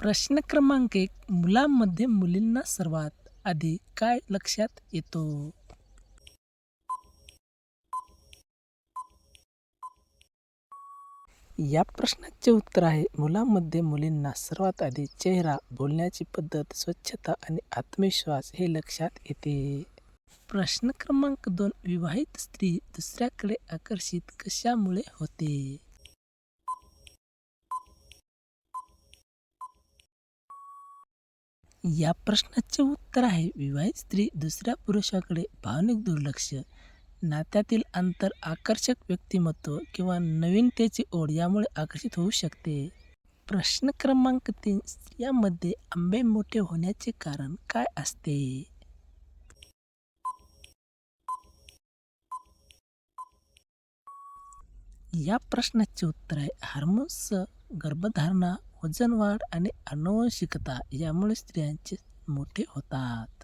प्रश्न क्रमांक एक मुलांमध्ये मुलींना सर्वात आधी काय लक्षात येतो? या प्रश्नाचे उत्तर आहे मुलांमध्ये मुलींना सर्वात आधी चेहरा बोलण्याची पद्धत स्वच्छता आणि आत्मविश्वास हे लक्षात येते. प्रश्न क्रमांक दोन विवाहित स्त्री दुसऱ्याकडे आकर्षित कशामुळे होते? या प्रश्नाचे उत्तर आहे. विवाहित स्त्री दुसऱ्या पुरुषाकडे भावनिक दुर्लक्ष नात्यातील अंतर आकर्षक व्यक्तिमत्व किंवा नवीनतेची ओढ यामुळे आकर्षित होऊ शकते. प्रश्न क्रमांक तीन स्त्रियांमध्ये आंबे मोठे होण्याचे कारण काय असते? या प्रश्नाचे उत्तर आहे. हार्मोन्स गर्भधारणा वजन वाढ आणि अनुवंशिकता यामुळे स्त्रियांचे मोठे होतात.